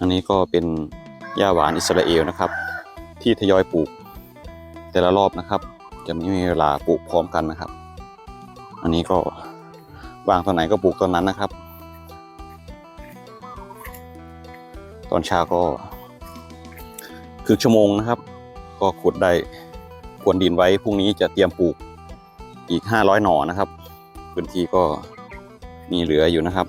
อันนี้ก็เป็นหญ้าหวานอิสราเอลนะครับ ที่ทยอยปลูก แต่ละรอบนะครับ จะไม่มีเวลาปลูกพร้อมกันนะครับ อันนี้ก็วางตอนไหนก็ปลูกตอนนั้นนะครับ ตอนเช้าก็คือชั่วโมงนะครับ ก็ขุดได้พรวนดินไว้พรุ่งนี้จะเตรียมปลูกอีก 500 หน่อนะครับ พื้นที่ก็มีเหลืออยู่นะครับ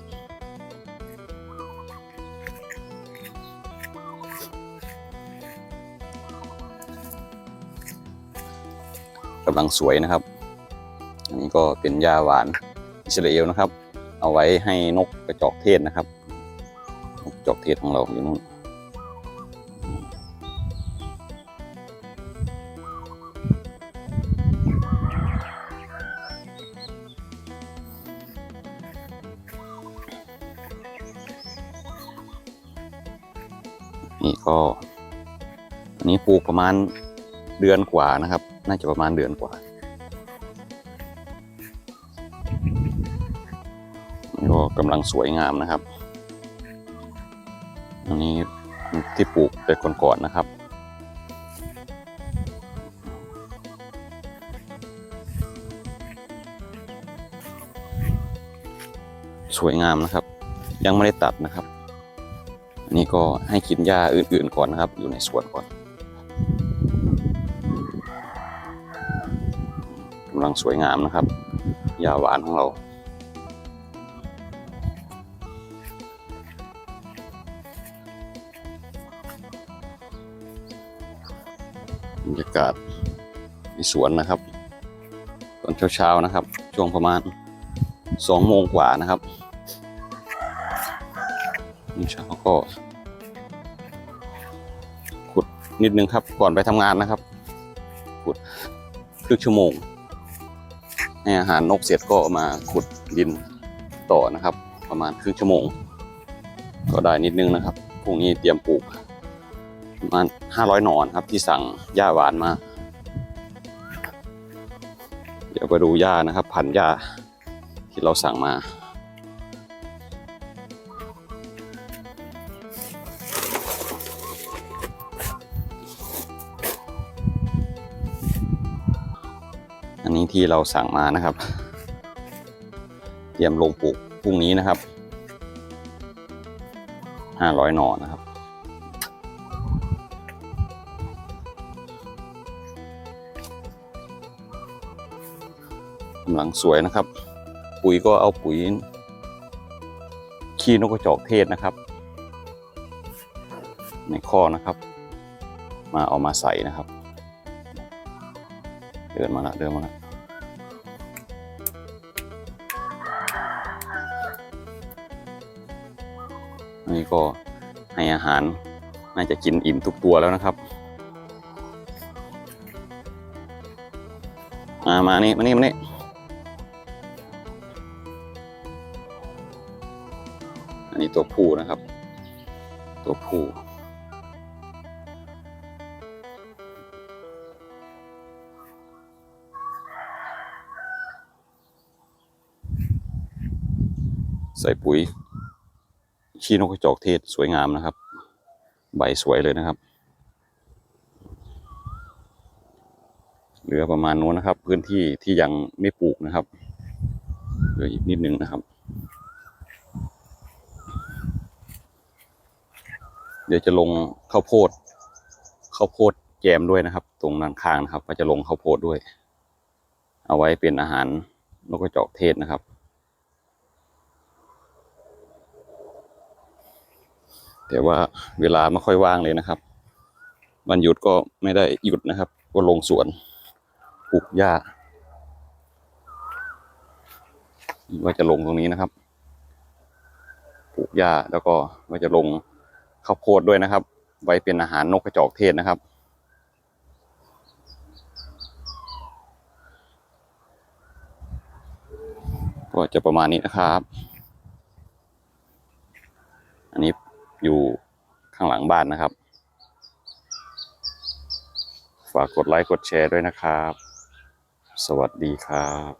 ำลังสวยนะครับ อันนี้ก็เป็นยาหวานอิสราเอลนะครับ เอาไว้ให้นกกระจอกเทศนะครับนกกระจอกเทศของเราอยู่นู่นนี่ก็อันนี้ปลูกประมาณ เดือนกว่านะครับ น่าจะประมาณเดือนกว่าก็กำลังสวยงามนะครับ อันนี้ที่ปลูกแต่ก่อนๆนะครับสวยงามนะครับ ยังไม่ได้ตัดนะครับ อันนี้ก็ให้กินหญ้าอื่นๆก่อนนะครับ อยู่ในสวนก่อนำลังสวยงามนะครับหญ้าหวานของเรา บรรยากาศในสวนนะครับตอนเช้าๆนะครับ ช่วงประมาณสองโมงกว่านะครับนี่เช้าก็ขุดนิดนึงครับก่อนไปทำงานนะครับขุดครึ่งชั่วโมง ให้อาหารนกเสร็จก็มาขุดดินต่อนะครับ ประมาณครึ่งชั่วโมง ก็ได้นิดนึงนะครับพรุ่งนี้เตรียมปลูกประมาณ500 หนอนครับที่สั่งหญ้าหวานมา เดี๋ยวไปดูหญ้านะครับ พันหญ้าที่เราสั่งมา ที่เราสั่งมานะครับ เตรียมลงปลูกพรุ่งนี้นะครับ500หนอนะครับ กำลังสวยนะครับ ปุ๋ยก็เอาปุ๋ย ขี้นกกระจอกเทศนะครับ ในข้อนะครับ มาเอามาใส่นะครับ เดินมาละเดินมาละ นี่ก็ให้อาหารน่าจะกินอิ่มทุกตัวแล้วนะครับ มามานี่มานี่มานี่อันนี้ตัวผู้นะครับ ตัวผู้ใส่ปุ๋ย ขี้นกกระจอกเทศสวยงามนะครับ ใบสวยเลยนะครับ เหลือประมาณนู้นนะครับ พื้นที่ที่ยังไม่ปลูกนะครับ เหลืออีกนิดนึงนะครับ เดี๋ยวจะลงข้าวโพดข้าวโพดแกมด้วยนะครับ ตรงด้านข้างนะครับ ก็จะลงข้าวโพดด้วย เอาไว้เป็นอาหารนกกระจอกเทศนะครับ แต่ว่าเวลาไม่ค่อยว่างเลยนะครับ วันหยุดก็ไม่ได้หยุดนะครับ ก็ลงสวนปลูกหญ้าว่าจะลงตรงนี้นะครับ ปลูกหญ้าแล้วก็ว่าจะลงข้าวโพดด้วยนะครับ ไว้เป็นอาหารนกกระจอกเทศนะครับ ก็จะประมาณนี้นะครับ อันนี้ อยู่ข้างหลังบ้านนะครับ ฝากกดไลค์กดแชร์ด้วยนะครับ สวัสดีครับ